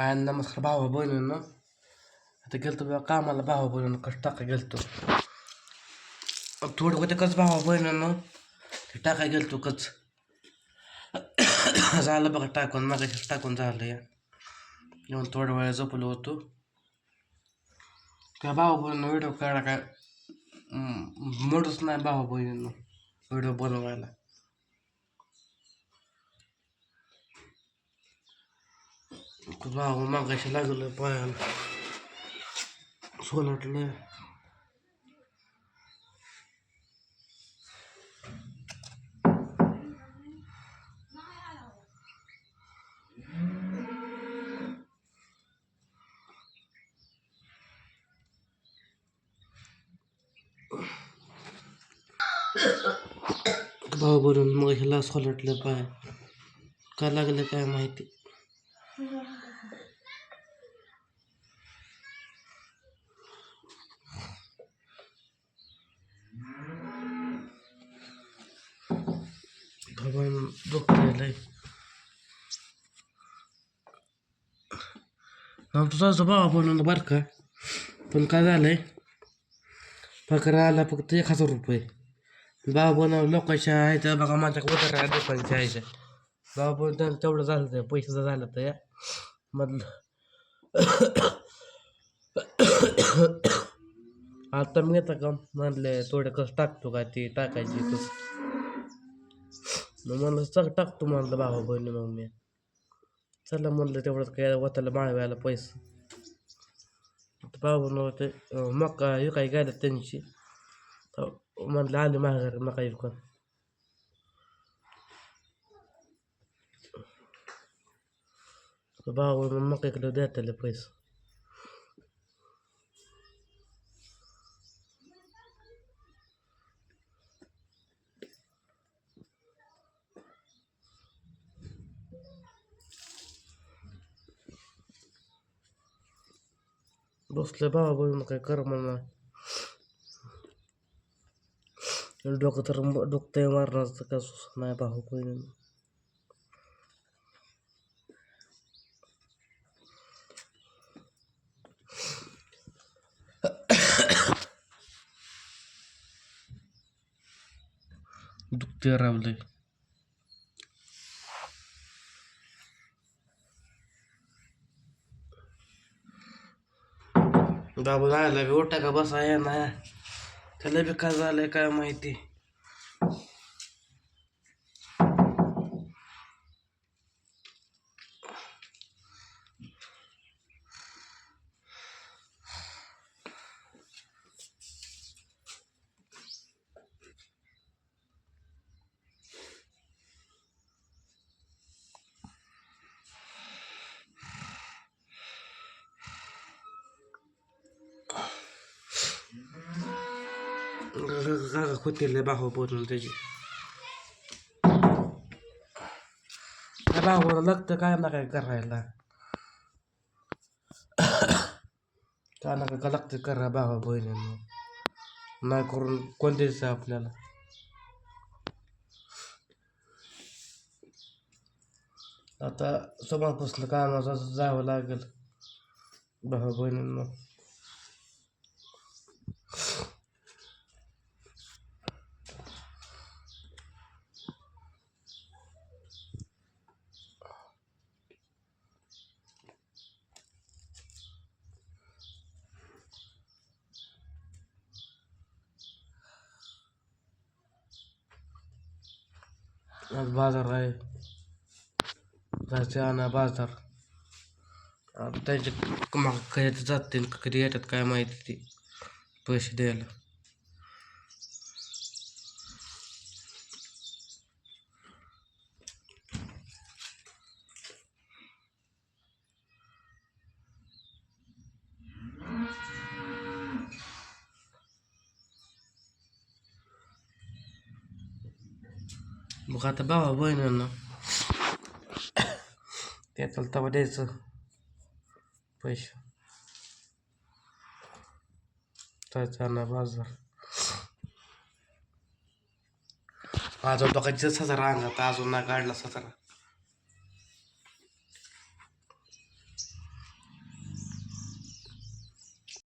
काय नमस्कार भावा बहिणीनं आता गेलतो बघा कामाला भावा बहिणीनं कसं टाका गेलतो थोडं होते कच भावा बहिणीनं ते टाकाय गेलतो कच झालं बघा टाकून मागाशी टाकून झालं या येऊन थोड्या वेळा झोपलो होतो त्या भावा बहिणीनं व्हिडिओ काढा काय मोठच नाही भावा बहिणीनं व्हिडिओ बनवायला भाऊ मागाशी लागलं पायाला। सोलटलं भाऊ बनून मग ह्याला सोलटलं पाय लागलं काय माहिती? दुखतंय लय तुझा स्वभाव बनवला बरं का. पण काय झालंय? पगार आला फक्त एक हजार रुपये. बाबा बनव लोकांच्या आहे त्या बघा माझ्या उदार दुकानच्या आहे भाव बनवून तेवढं झालं तर पैशाचं झालं तर या. मधलं. आता मी येतं का? म्हणले थोडं कसं टाकतो का ते टाकायची कसं मग म्हणलं चल टाकतो म्हणलं भावा बहिणी मग मी चला म्हणलं तेवढंच काय वताला माळव्याला पैसे भाऊ ते मका हे काही गेलं त्यांची तर म्हणलं आले महागार मका विकून भाऊ मका इकडे द्या पैसे बसले भावा बोलून काय कर म्हणा डोकं तर दुखतंय मारणार का नाही भाऊ बहिणी दाबून आला बी उठा का बसा या ना. त्याला बी काय झालंय काय माहिती. काका खोतीले भाऊ बोलून त्याची भाऊ लागतं काय ना काय करायला काय ना काय लागतं करा भावा बहिणींना नाही करून कोण द्यायचं आपल्याला आता सोमवारपासून कामाचं जावं लागेल भावा बहिणींना आज बाजार आहे. जायचं आणा बाजार. आता त्यांचे मग कधी जाते कधी येतात काय माहिती ते. पैसे द्यायला. मग आता भावा बहिणींना त्याचा तेव्हा द्यायचं पैसे जायचं ना बाजार अजून बघा हजार तर अजून ना काढला सतरा